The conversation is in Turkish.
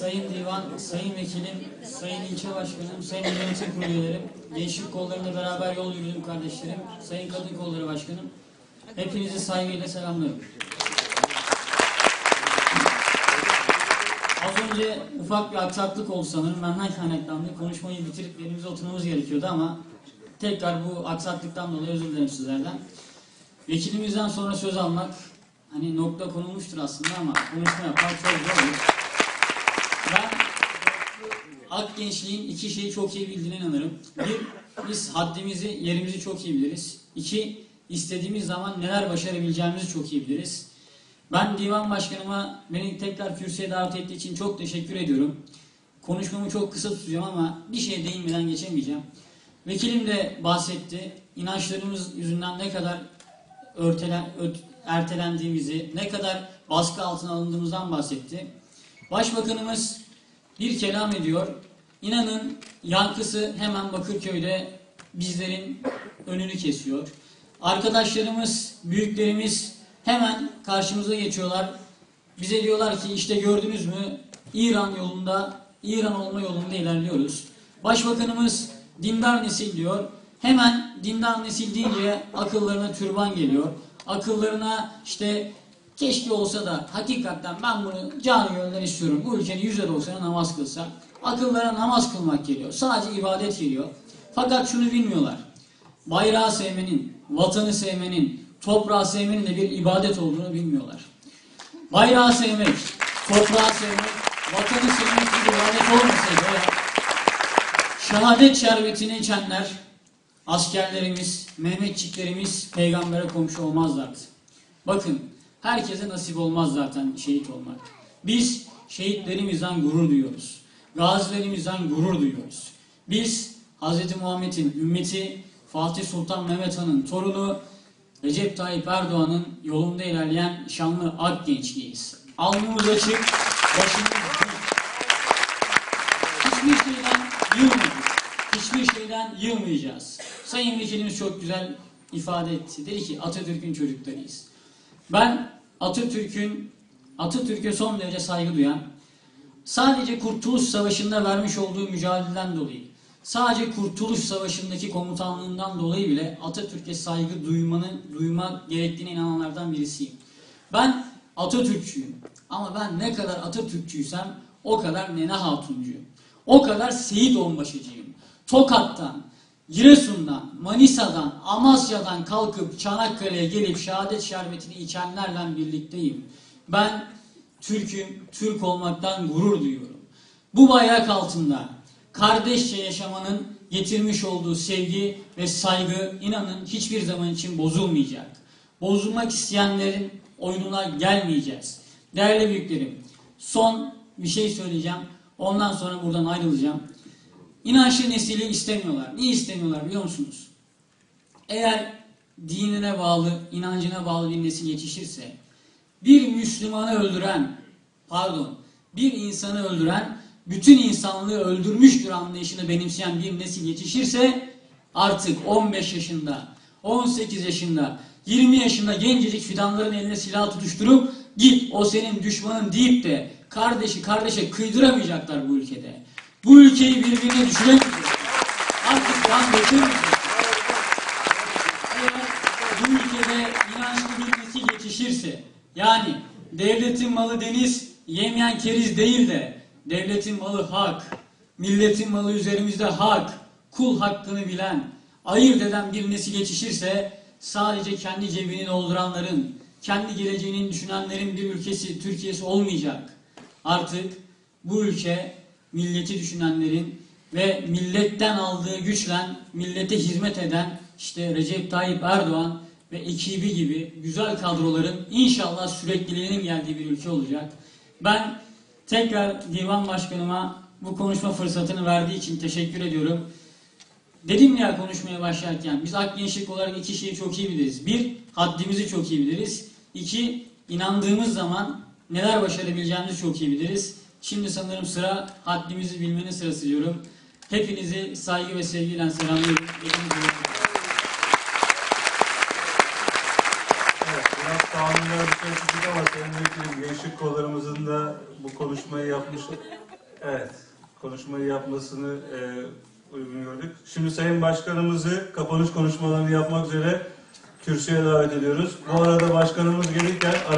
Sayın Divan, Sayın Vekilim, Sayın İlçe Başkanım, Sayın Yönetim Kurulu Gençlik Kolları'nda beraber yol yürüdüm kardeşlerim, Sayın Kadın Kolları Başkanım, hepinizi saygıyla selamlıyorum. Az önce ufak bir aksaklık oldu sanırım, benden kaynaklandı. Konuşmayı bitirip yerimize oturmamız gerekiyordu ama tekrar bu aksaklıktan dolayı özür dilerim sizlerden. Vekilimizden sonra söz almak, hani nokta konulmuştur aslında ama konuşma yapmak çok olur. Ben Ak gençliğin iki şeyi çok iyi bildiğine inanırım. Bir, biz haddimizi, yerimizi çok iyi biliriz. İki, istediğimiz zaman neler başarabileceğimizi çok iyi biliriz. Ben divan başkanıma beni tekrar kürsüye davet ettiği için çok teşekkür ediyorum. Konuşmamı çok kısa tutacağım ama bir şey değinmeden geçemeyeceğim. Vekilim de bahsetti. İnançlarımız yüzünden ne kadar örtelen, öt- ertelendiğimizi, ne kadar baskı altına alındığımızdan bahsetti. Başbakanımız bir kelam ediyor. İnanın yankısı hemen Bakırköy'de bizlerin önünü kesiyor. Arkadaşlarımız, büyüklerimiz hemen karşımıza geçiyorlar. Bize diyorlar ki işte gördünüz mü İran yolunda, İran olma yolunda ilerliyoruz. Başbakanımız dindar nesil diyor. Hemen dindar nesil deyince akıllarına türban geliyor. Akıllarına işte keşke olsa da hakikaten ben bunu canı gönülden istiyorum. Bu ülkenin yüzde doksanı namaz kılsa. Akıllara namaz kılmak geliyor. Sadece ibadet geliyor. Fakat şunu bilmiyorlar. Bayrağı sevmenin, vatanı sevmenin, toprağı sevmenin de bir ibadet olduğunu bilmiyorlar. Bayrağı sevmek, toprağı sevmek, vatanı sevmek bir ibadet olmasaydı şehadet şerbetini içenler, askerlerimiz, Mehmetçiklerimiz peygambere komşu olmazlardı. Bakın, herkese nasip olmaz zaten şehit olmak. Biz şehitlerimizden gurur duyuyoruz. Gazilerimizden gurur duyuyoruz. Biz Hz. Muhammed'in ümmeti, Fatih Sultan Mehmet Han'ın torunu, Recep Tayyip Erdoğan'ın yolunda ilerleyen şanlı ak gençliğiyiz. Alnımız açık, başımız. Hiçbir şeyden yılmadık. Hiçbir şeyden yılmayacağız. Sayın Vekilimiz çok güzel ifade etti. Dedi ki Atatürk'ün çocuklarıyız. Ben Atatürk'ün Atatürk'e son derece saygı duyan, sadece Kurtuluş Savaşı'nda vermiş olduğu mücadeleden dolayı, sadece Kurtuluş Savaşı'ndaki komutanlığından dolayı bile Atatürk'e saygı duymanın, duyma gerektiğine inananlardan birisiyim. Ben Atatürkçüyüm. Ama ben ne kadar Atatürkçüysem o kadar Nene Hatuncuyum. O kadar Seyit Onbaşıcıyım. Tokat'tan, Giresun'dan, Manisa'dan, Amasya'dan kalkıp Çanakkale'ye gelip şehadet şerbetini içenlerle birlikteyim. Ben Türk'üm, Türk olmaktan gurur duyuyorum. Bu bayrak altında kardeşçe yaşamanın getirmiş olduğu sevgi ve saygı inanın hiçbir zaman için bozulmayacak. Bozulmak isteyenlerin oyununa gelmeyeceğiz. Değerli büyüklerim, son bir şey söyleyeceğim. Ondan sonra buradan ayrılacağım. İnançlı nesili istemiyorlar. Niye istemiyorlar biliyor musunuz? Eğer dinine bağlı, inancına bağlı bir nesil yetişirse, bir Müslümanı öldüren, pardon, bir insanı öldüren, bütün insanlığı öldürmüştür anlayışını benimseyen bir nesil yetişirse, artık 15 yaşında, 18 yaşında, 20 yaşında gencecik fidanların eline silah tutuşturup, git o senin düşmanın deyip de kardeşi kardeşe kıydıramayacaklar bu ülkede. Bu ülkeyi birbirine düşüremeyecekler. Artık dökülmeyecek. Eğer bu ülkede inançlı bir nesil yetişirse, yani devletin malı deniz, yemeyen keriz değil de, devletin malı hak, milletin malı üzerimizde hak, kul hakkını bilen, ayırt eden bir nesil yetişirse, sadece kendi cebini dolduranların, kendi geleceğini düşünenlerin bir ülkesi, Türkiye'si olmayacak. Artık bu ülke milleti düşünenlerin ve milletten aldığı güçle millete hizmet eden işte Recep Tayyip Erdoğan ve ekibi gibi güzel kadroların inşallah sürekliliğinin geldiği bir ülke olacak. Ben tekrar divan başkanıma bu konuşma fırsatını verdiği için teşekkür ediyorum. Dedim ya konuşmaya başlarken biz ak gençlik olarak iki şeyi çok iyi biliriz. Bir, haddimizi çok iyi biliriz. İki, inandığımız zaman neler başarabileceğimizi çok iyi biliriz. Şimdi sanırım sıra haddimizi bilmenin sırası diyorum. Hepinizi saygı ve sevgiyle selamlıyorum. Şey çıktı ama senin vekilim gençlik kollarımızın da bu konuşmayı yapmış, evet, konuşmayı yapmasını e, uygun gördük. Şimdi Sayın Başkanımızı kapanış konuşmalarını yapmak üzere kürsüye davet ediyoruz. Bu arada başkanımız gelirken aramızda